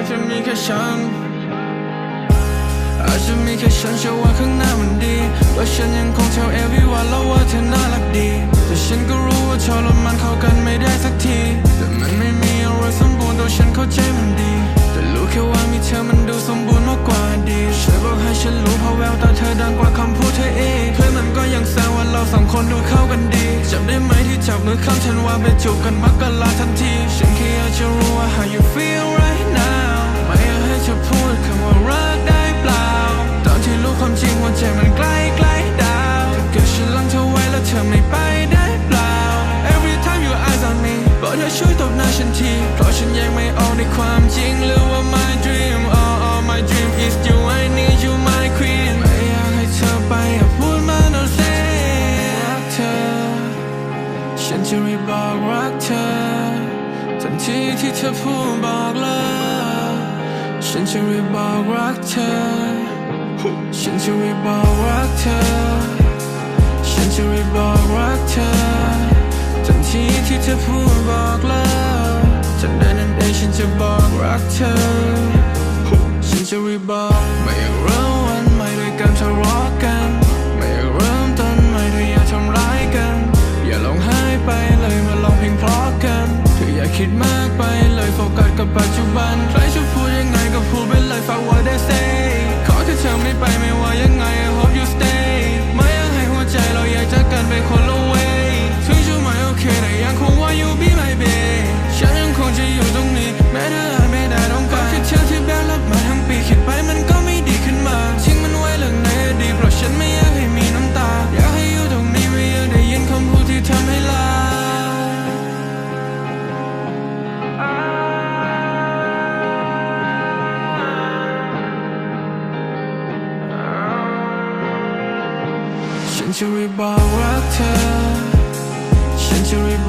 จจะมีแค่ฉัน อาจจะมีแค่ฉันเชื่อว่าข้างหน้ามันดีว่าฉันยังคงเท l everyone แล้วว่าเธอน่ารักดี แต่ฉันก็รู้ว่าทรมานเข้ากันไม่ได้สักที แต่มันไม่มีอะไรสมบูรณ์ตัวฉันเข้าใจมันดี แต่รู้แค่ว่ามีเธอมันดูสมบูรณ์มากกว่าดีช่วยบอกให้ฉันรู้เพราะแววตาเธอดังกว่าคำพูดเธอเองเพื่อนมันก็ยังแซวว่าเราสองคนดูเข้ากันดีจำได้ไหมที่จับมือข้างฉันว่าไปจูบกันมักกะลาทันที ฉันแค่อยากจะรู้ว่า how you feel right ฉันทีเพราะฉันยังไม่ออกในความจริงหรือว่า my dream oh oh my dream is you I need you my queen ไม่อยากให้เธอไปอย่าพูดมา no say รักเธอ ฉันจะรีบบอกรักเธอ ทันทีที่เธอพูดบอกเลิกฉันจะรีบบอกรักเธอ ฉันจะรีบบอกรักเธอ ฉันจะรีบบอกรักเธอ ทันทีที่เธอพูดบอกเลิก ฉันจะบอกรักเธอ ฉันจะรีบบอกไม่อยากเริ่มวันใหม่ด้วยการทะเลาะกัน ไม่อยากเริ่มต้นใหม่ด้วยอยากทำร้ายกัน อย่าลองหายไปเลยมาลองเพลงเพราะกันเธออย่าคิดมากไปเลยโฟกัสกับปัจจุบัน ฉันจะรีบ